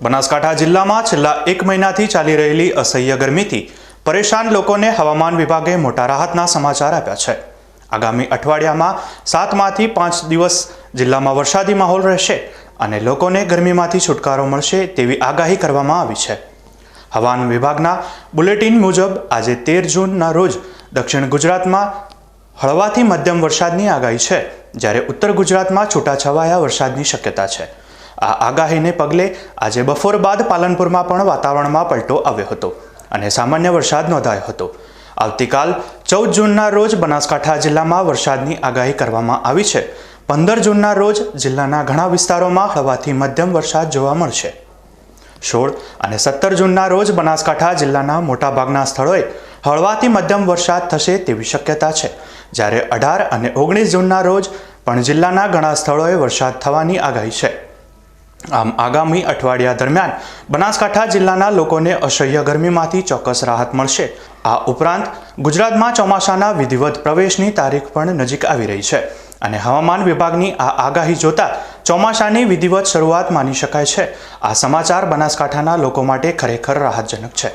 બનાસકાંઠા જિલ્લામાં છેલ્લા એક મહિનાથી ચાલી રહેલી અસહ્ય ગરમીથી પરેશાન લોકોને હવામાન વિભાગે મોટા રાહતના સમાચાર આપ્યા છે. આગામી અઠવાડિયામાં સાતમાંથી પાંચ દિવસ જિલ્લામાં વરસાદી માહોલ રહેશે અને લોકોને ગરમીમાંથી છુટકારો મળશે તેવી આગાહી કરવામાં આવી છે. હવામાન વિભાગના બુલેટિન મુજબ આજે તેર જૂનના રોજ દક્ષિણ ગુજરાતમાં હળવાથી મધ્યમ વરસાદની આગાહી છે, જ્યારે ઉત્તર ગુજરાતમાં છૂટાછવાયા વરસાદની શક્યતા છે. આ આગાહીને પગલે આજે બપોર બાદ પાલનપુરમાં પણ વાતાવરણમાં પલટો આવ્યો હતો અને સામાન્ય વરસાદ નોંધાયો હતો. આવતીકાલ ચૌદ જૂનના રોજ બનાસકાંઠા જિલ્લામાં વરસાદની આગાહી કરવામાં આવી છે. પંદર જૂનના રોજ જિલ્લાના ઘણા વિસ્તારોમાં હળવાથી મધ્યમ વરસાદ જોવા મળશે. સોળ અને સત્તર જૂનના રોજ બનાસકાંઠા જિલ્લાના મોટાભાગના સ્થળોએ હળવાથી મધ્યમ વરસાદ થશે તેવી શક્યતા છે. જ્યારે અઢાર અને ઓગણીસ જૂનના રોજ પણ જિલ્લાના ઘણા સ્થળોએ વરસાદ થવાની આગાહી છે. આમ આગામી અઠવાડિયા દરમિયાન બનાસકાંઠા જિલ્લાના લોકોને અસહ્ય ગરમીમાંથી ચોક્કસ રાહત મળશે. આ ઉપરાંત ગુજરાતમાં ચોમાસાના વિધિવત પ્રવેશની તારીખ પણ નજીક આવી રહી છે અને હવામાન વિભાગની આ આગાહી જોતા ચોમાસાની વિધિવત શરૂઆત માની શકાય છે. આ સમાચાર બનાસકાંઠાના લોકો માટે ખરેખર રાહતજનક છે.